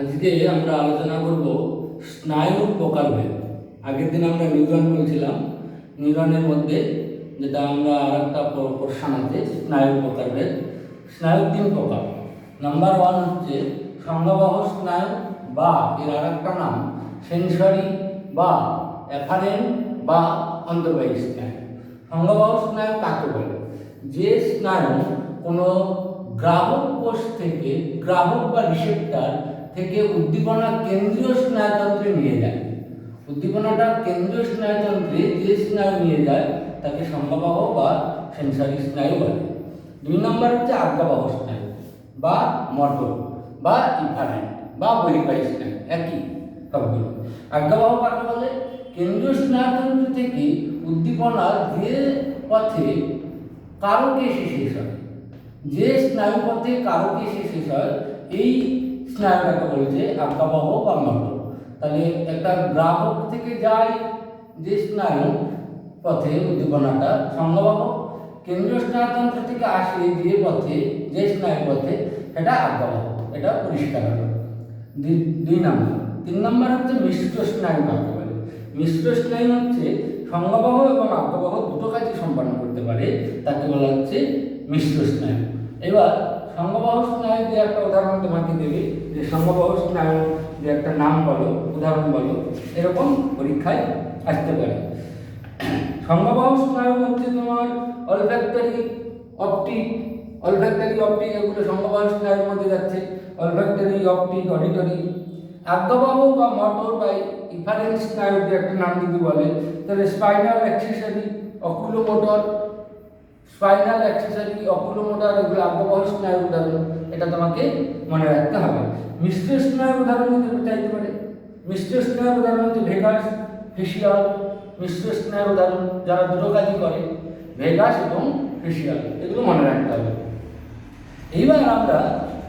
আজকে আমরা আলোচনা করব স্নায়ুর প্রকারভেদ। আগের দিন আমরা নিউরন বলছিলাম। নিউরনের মধ্যে যেটা আমরা আর একটা পোর্শন আছে স্নায়ুর প্রকারভেদ। স্নায়ু তিন প্রকার। নাম্বার ওয়ান হচ্ছে সংঘবাহ স্নায়ু বা এর আর একটা নাম সেন্সরি বা অ্যাফারেন বা অন্তর্বাহী স্নায়ু। সংঘবাহ স্নায়ু কাকে বলে? যে স্নায়ু কোনো গ্রাহক কোষ থেকে গ্রাহক বা রিসেপ্টার থেকে উদ্দীপনা কেন্দ্রীয় স্নায়ুতন্ত্রে নিয়ে যায়। উদ্দীপনাটা কেন্দ্রীয় স্নায়ুতন্ত্রে যে স্নায়ু নিয়ে যায়, তাকে সংজ্ঞাবাহ বা সেন্সারি স্নায়ু বলে। দুই নম্বর হচ্ছে আজ্ঞাবাহ স্নায়ু বা মটর বা ইফারেন্ট বা বহির্বাহী স্নায়ু, একই সবগুলো। আজ্ঞাবাহ কাকে বলে? কেন্দ্রীয় স্নায়ুতন্ত্র থেকে উদ্দীপনা যে পথে কারকে এসে শেষ হয়, যে স্নায়ুপথে কারকে এসে শেষ হয়, এই স্নায়ুটাকে বলছে আজ্ঞাবহ বা মটর তাহলে একটা গ্রাহক থেকে যায় যে স্নায়ু পথে উদ্দীপনাটা সংঘবাহ কেন্দ্রীয় স্নায়ুতন্ত্র থেকে আসে যে পথে, যে স্নায়ু পথে, সেটা আজ্ঞাবহ এটা পরিষ্কার হলো। দুই- নম্বর। তিন নম্বর হচ্ছে মিশ্র স্নায়ু কাকে বলে? মিশ্র স্নায়ু হচ্ছে সংঘবাহ এবং আজ্ঞাবহ দুটো কাজই সম্পন্ন করতে পারে। তাকে বলা হচ্ছে মিশ্র স্নায়ু। এবার সংঘবাহ স্নায়ু যে একটা উদাহরণ তোমাকে দেবে। যে সংঘবাহ স্নায়ু যে একটা নাম বলো, উদাহরণ বলো, এরকম পরীক্ষায় আসতে পারে। সংঘবাহ স্নায়ু হচ্ছে তোমার অলফ্যাক্টরি অপটি অলফ্যাক্টরি অপটিক এগুলো সংঘবাহ স্নায়ুর মধ্যে যাচ্ছে। অলফ্যাক্টরি অপটিক অডিটরি আজ্ঞাবাহ বা মটর বা ইফারেন্স স্নায়ুর যে একটা নাম যদি বলে, তাহলে spinal accessory oculomotor spinal accessory oculomotor এগুলো আজ্ঞাবাহ স্নায়ুর উদাহরণ। এটা তোমাকে মনে রাখতে হবে। মিশ্র স্নায়ুর উদাহরণ যদি চাইতে পারে মিশ্র স্নায়ুর উদাহরণ হচ্ছে ভেগাস, ফেসিয়াল। মিশ্র স্নায়ুর উদাহরণ যারা দুটো কাজই করে, ভেগাস এবং ফেসিয়াল, এগুলো মনে রাখতে হবে। এইবার আমরা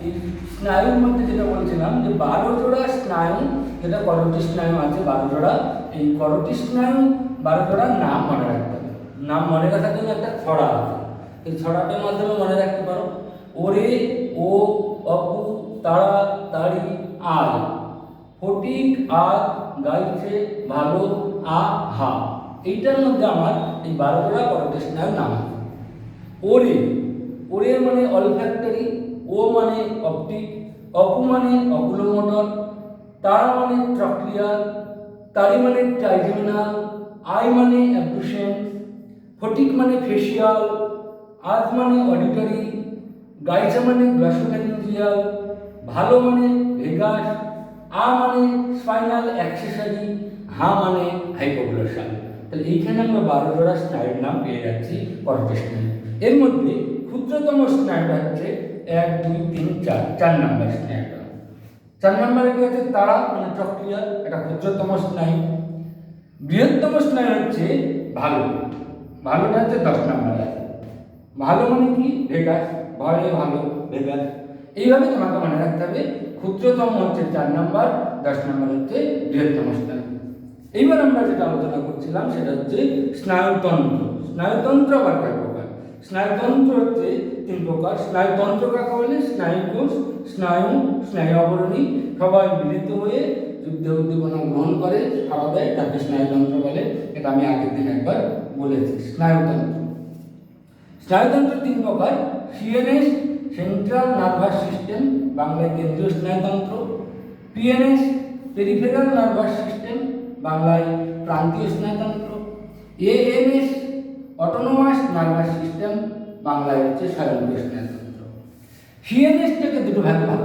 এই স্নায়ুর মধ্যে যেটা বলছিলাম যে বারো জোড়া স্নায়ু, যেটা করটি স্নায়ু আছে, বারো জোড়া, এই করটি স্নায়ু, বারো জোড়ার নাম মনে রাখতে হবে। নাম মনে রাখার জন্য একটা ছড়া আছে। এই ছড়াটার মাধ্যমে মনে রাখতে পারো, ওরে অপু তারা তাড়ি আয়। ফটিক আর গাইছে ভালো আ হা। এইটার মধ্যে আমার এই বারো জোড়া করটি নাম আছে। ওরে ওরে মানে অলফ্যাক্টরি ও মানে অপটিক, অপু মানে অকুলোমোটর তারা মানে ট্রক্লিয়ার, তারি মানে ট্রাইজেমিনাল, আই মানে অ্যাবডুসেন ফটিক মানে ফেসিয়াল, আজ মানে অডিটরি গাইজা মানে গ্লাসোফ্যারিঞ্জিয়াল ভালো মানে ভেগাস, আ মানে স্পাইনাল অ্যাক্সেসরি হা মানে হাইপোগ্লোসাল তাহলে এইখানে আমরা বারো জোড়া স্নায়ুর নাম পেয়ে যাচ্ছি স্নায়ু এর মধ্যে ক্ষুদ্রতম স্নায়ুটা হচ্ছে এক, দুই, তিন, চার চার নম্বর স্নায়ুটা। চার নম্বরে কি হচ্ছে? তারা মানে প্রক্রিয়া, এটা ক্ষুদ্রতম স্নায়ু। বৃহত্তম স্নায়ু হচ্ছে ভালো। ভালোটা হচ্ছে দশ নম্বরে। ভালো মানে কি? ভেগাস, ভয়ে ভালো, ভেগাস। এইভাবে তোমাকে মনে রাখতে হবে, ক্ষুদ্রতম হচ্ছে চার নম্বর, দশ নম্বর হচ্ছে বৃহত্তম স্নায়ু। এইবার আমরা যেটা আলোচনা করছিলাম, সেটা হচ্ছে স্নায়ুতন্ত্র। স্নায়ুতন্ত্র আবার কয় প্রকার? স্নায়ুতন্ত্র হচ্ছে তিন প্রকার। স্নায়ুতন্ত্র কাকে বলে? স্নায়ুকোষ, স্নায়ু স্নায়ু আবরণী। সবাই মিলিত হয়ে যুদ্ধে উদ্দীপনা গ্রহণ করে সারা দেয়, তাকে স্নায়ুতন্ত্র বলে। এটা আমি আগের দিন একবার বলেছি, স্নায়ুতন্ত্র। স্নায়ুতন্ত্র তিন প্রকার। সিএনএস সেন্ট্রাল নার্ভাস সিস্টেম বাংলায় কেন্দ্রীয় স্নায়ুতন্ত্র পিএনএস পেরিফেরাল নার্ভাস সিস্টেম বাংলায় প্রান্তীয় স্নায়ুতন্ত্র এএনএস অটোনোমাস নার্ভাস সিস্টেম বাংলায় হচ্ছে স্বয়ংক্রিয় স্নায়ুতন্ত্র। সিএনএসটাকে দুটো ভাগে ভাগ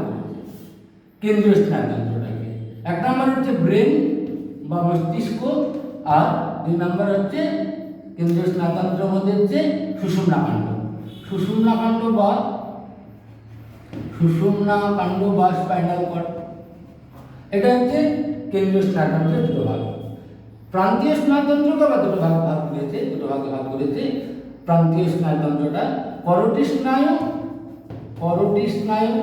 কেন্দ্রীয় স্নায়ুতন্ত্রটাকে। এক নম্বর হচ্ছে ব্রেন বা মস্তিষ্ক, আর দুই নম্বর হচ্ছে কেন্দ্রীয় স্নায়ুতন্ত্রের মধ্যে হচ্ছে সুষুম্না কাণ্ড। সুষুম্না কাণ্ড বা সুষুম্না কাণ্ড বা স্পাইনাল কর্ড এটা হচ্ছে কেন্দ্রীয় স্নায়ুতন্ত্রের দুটো ভাগ। প্রান্তীয় স্নায়ুতন্ত্রকে আবার দুটো ভাগ ভাগ করেছে, দুটো ভাগে ভাগ করেছে। প্রান্তীয় স্নায়ুতন্ত্রটা করটি স্নায়ু করটি স্নায়ু,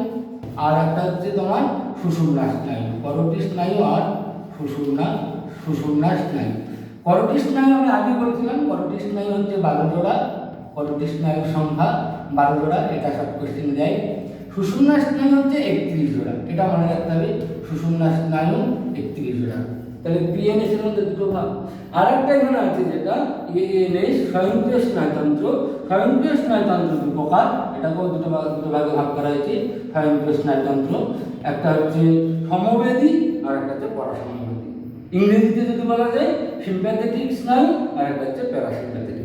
আর একটা হচ্ছে তোমার সুষুম্না স্নায়ু। করটি স্নায়ু আর সুষুম্না সুষুম্না স্নায়ু। করটি স্নায়ু আমি আগে বলেছিলাম করটি স্নায়ু হচ্ছে বারো জোড়া করটি স্নায়ুর সংখ্যা বারো জোড়া, এটা সব কোশ্চেন দেয়। সুষুম্না স্নায়ু হচ্ছে একত্রিশ জোড়া। এটা মনে রাখতে হবে সুষুম্না স্নায়ু একত্রিশ জোড়া। তাহলে পিএনএস এর মধ্যে দুটো ভাগ। আর একটা এখানে আছে যেটা এএনএস স্বয়ংক্রিয় স্নায়ুতন্ত্র। স্বয়ংক্রিয় স্নায়ুতন্ত্র দু প্রকার। এটাকেও দুটো ভাগ, দুটো ভাগে ভাগ করা হয়েছে, স্বয়ংক্রিয় স্নায়ুতন্ত্র। একটা হচ্ছে সমবেদী আর একটা হচ্ছে পরাসমবেদী। ইংরেজিতে যদি বলা যায় সিম্প্যাথেটিক স্নায়ু আর একটা হচ্ছে প্যারাসিম্প্যাথেটিক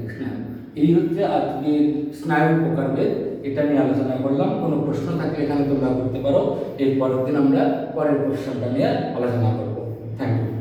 এই হচ্ছে আজকে স্নায়ু প্রকারভেদ এটা নিয়ে আলোচনা করলাম। কোনো প্রশ্ন থাকলে এখানে তোমরা করতে পারো। এর পরের দিন আমরা পরের প্রশ্নটা নিয়ে আলোচনা করব। Thank you